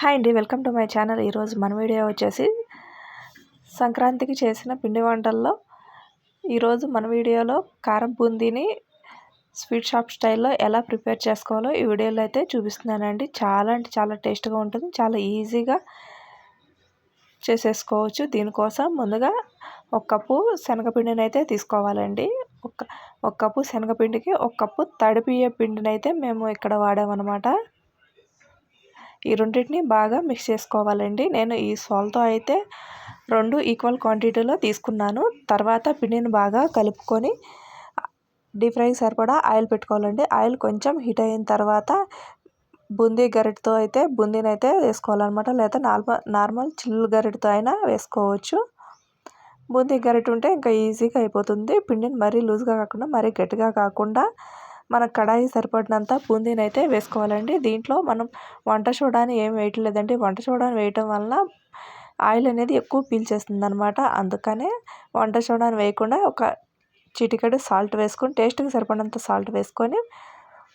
Hi అండి welcome to my channel. ఈరోజు మన వీడియో వచ్చేసి సంక్రాంతికి చేసిన పిండి వంటల్లో. ఈరోజు మన వీడియోలో కారం బూందీని స్వీట్ షాప్ స్టైల్లో ఎలా ప్రిపేర్ చేసుకోవాలో ఈ వీడియోలో అయితే చూపిస్తున్నానండి. చాలా అంటే చాలా టేస్ట్గా ఉంటుంది. చాలా ఈజీగా చేసేసుకోవచ్చు. దీనికోసం ముందుగా ఒక కప్పు శనగపిండిని అయితే తీసుకోవాలండి. ఒక ఒక కప్పు శనగపిండికి ఒక కప్పు తడిపియ్య పిండిని అయితే మేము ఇక్కడ వాడామన్నమాట. ఈ రెండింటిని బాగా మిక్స్ చేసుకోవాలండి. నేను ఈ సాల్తో అయితే రెండు ఈక్వల్ క్వాంటిటీలో తీసుకున్నాను. తర్వాత పిండిని బాగా కలుపుకొని డీప్ ఫ్రైకి సరిపడా ఆయిల్ పెట్టుకోవాలండి. ఆయిల్ కొంచెం హీట్ అయిన తర్వాత బూందీ గరిటతో అయితే బూందీని అయితే వేసుకోవాలన్నమాట. లేదా నార్మల్ నార్మల్ చిల్లు గరిటతో అయినా వేసుకోవచ్చు. బూందీ గరిట ఉంటే ఇంకా ఈజీగా అయిపోతుంది. పిండిని మరీ లూజ్గా కాకుండా మరీ గట్టిగా కాకుండా మన కడాయి సరిపడినంత బూందీని అయితే వేసుకోవాలండి. దీంట్లో మనం వంట సోడాని ఏం వేయట్లేదండి. వంట సోడాని వేయటం వలన ఆయిల్ అనేది ఎక్కువ పీల్చేస్తుంది అనమాట అందుకనే వంట సోడాని వేయకుండా ఒక చిటికెడు సాల్ట్ వేసుకొని టేస్ట్కి సరిపడినంత సాల్ట్ వేసుకొని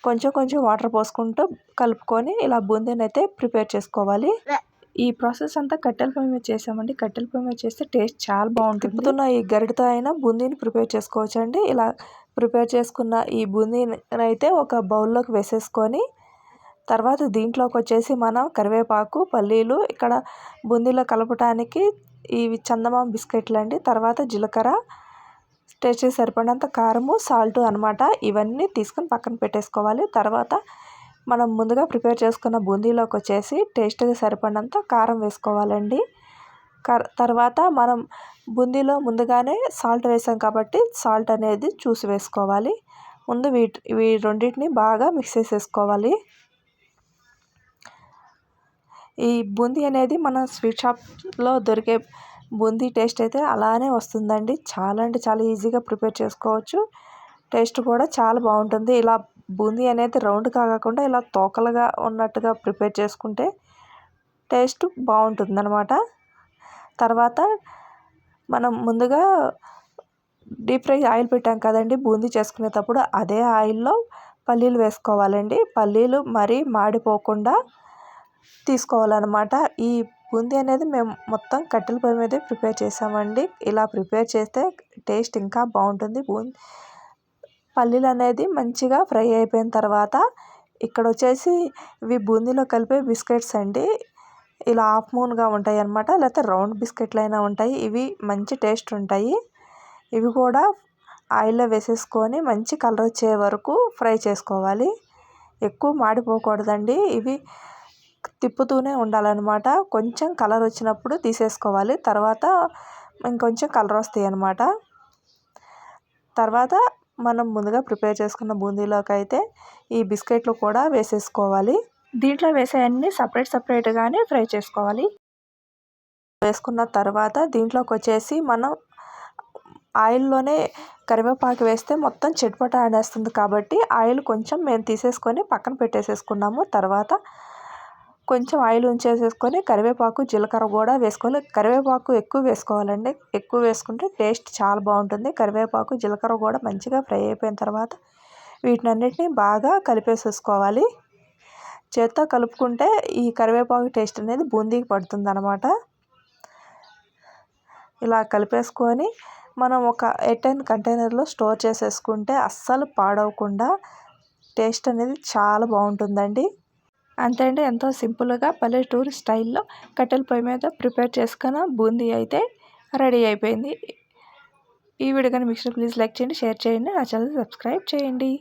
కొంచెం కొంచెం వాటర్ పోసుకుంటూ కలుపుకొని ఇలా బూందీని అయితే ప్రిపేర్ చేసుకోవాలి. ఈ ప్రాసెస్ అంతా కట్టెల పొయ్యి మీద చేసామండి. కట్టెల పొయ్యి మీద చేస్తే టేస్ట్ చాలా బాగుంటుంది. ఈ గరిటతో అయినా బూందీని ప్రిపేర్ చేసుకోవచ్చండి. ఇలా ప్రిపేర్ చేసుకున్న ఈ బూందీని అయితే ఒక బౌల్లోకి వేసేసుకొని తర్వాత దీంట్లోకి వచ్చేసి మనం కరివేపాకు పల్లీలు ఇక్కడ బూందీలో కలపటానికి ఇవి చందమామ బిస్కెట్లు అండి తర్వాత జీలకర్ర టేస్ట్ సరిపడినంత కారము సాల్ట్ అనమాట ఇవన్నీ తీసుకొని పక్కన పెట్టేసుకోవాలి. తర్వాత మనం ముందుగా ప్రిపేర్ చేసుకున్న బూందీలోకి వచ్చేసి టేస్ట్కి సరిపడినంత కారం వేసుకోవాలండి. తర్వాత మనం బూందీలో ముందుగానే సాల్ట్ వేసాం కాబట్టి సాల్ట్ అనేది చూసి వేసుకోవాలి. ముందు వీటి వీ రెండింటిని బాగా మిక్స్ చేసేసుకోవాలి. ఈ బూందీ అనేది మన స్వీట్ షాప్లో దొరికే బూందీ టేస్ట్ అయితే అలానే వస్తుందండి. చాలా అంటే చాలా ఈజీగా ప్రిపేర్ చేసుకోవచ్చు. టేస్ట్ కూడా చాలా బాగుంటుంది. ఇలా బూందీ అనేది రౌండ్ కాకుండా ఇలా తోకలుగా ఉన్నట్టుగా ప్రిపేర్ చేసుకుంటే టేస్ట్ బాగుంటుంది అనమాట తర్వాత మనం ముందుగా డీప్ ఫ్రై ఆయిల్ పెట్టాం కదండి బూందీ చేసుకునేటప్పుడు అదే ఆయిల్లో పల్లీలు వేసుకోవాలండి. పల్లీలు మరీ మాడిపోకుండా తీసుకోవాలన్నమాట. ఈ బూందీ అనేది మేము మొత్తం కట్టెల పొయ్యి మీదే ప్రిపేర్ చేసామండి. ఇలా ప్రిపేర్ చేస్తే టేస్ట్ ఇంకా బాగుంటుంది. బూందీ పల్లీలు అనేది మంచిగా ఫ్రై అయిపోయిన తర్వాత ఇక్కడ వచ్చేసి ఇవి బూందీలో కలిపే బిస్కెట్స్ అండి. ఇలా హాఫ్ మూన్గా ఉంటాయి అన్నమాట లేకపోతే రౌండ్ బిస్కెట్లు అయినా ఉంటాయి. ఇవి మంచి టేస్ట్ ఉంటాయి. ఇవి కూడా ఆయిల్లో వేసేసుకొని మంచి కలర్ వచ్చే వరకు ఫ్రై చేసుకోవాలి. ఎక్కువ మాడిపోకూడదండి. ఇవి తిప్పుతూనే ఉండాలన్నమాట. కొంచెం కలర్ వచ్చినప్పుడు తీసేసుకోవాలి. తర్వాత ఇంకొంచెం కలర్ వస్తాయి అన్నమాట తర్వాత మనం ముందుగా ప్రిపేర్ చేసుకున్న బూందీలోకి అయితే ఈ బిస్కెట్లు కూడా వేసేసుకోవాలి. దీంట్లో వేసే అన్ని సపరేట్ సపరేట్గానే ఫ్రై చేసుకోవాలి. వేసుకున్న తర్వాత దీంట్లోకి వచ్చేసి మనం ఆయిల్లోనే కరివేపాకు వేస్తే మొత్తం చెట్పట ఆడేస్తుంది కాబట్టి ఆయిల్ కొంచెం మేము తీసేసుకొని పక్కన పెట్టేసేసుకున్నాము. తర్వాత కొంచెం ఆయిల్ ఉంచేసేసుకొని కరివేపాకు జీలకర్ర కూడా వేసుకోవాలి. కరివేపాకు ఎక్కువ వేసుకోవాలండి. ఎక్కువ వేసుకుంటే టేస్ట్ చాలా బాగుంటుంది. కరివేపాకు జీలకర్ర కూడా మంచిగా ఫ్రై అయిపోయిన తర్వాత వీటిని అన్నిటిని బాగా కలిపేసేసుకోవాలి. చేత్తో కలుపుకుంటే ఈ కరివేపాకు టేస్ట్ అనేది బూందీకి పడుతుంది అనమాట ఇలా కలిపేసుకొని మనం ఒక ఎయిర్టైన్ కంటైనర్లో స్టోర్ చేసేసుకుంటే అస్సలు పాడవకుండా టేస్ట్ అనేది చాలా బాగుంటుందండి. అంతే అంటే ఎంతో సింపుల్గా పల్లెటూరు స్టైల్లో కట్టెల పొయ్యి మీద ప్రిపేర్ చేసుకున్న బూందీ అయితే రెడీ అయిపోయింది. ఈ వీడియో కానీ మీకు ప్లీజ్ లైక్ చేయండి షేర్ చేయండి నా ఛానల్ సబ్స్క్రైబ్ చేయండి.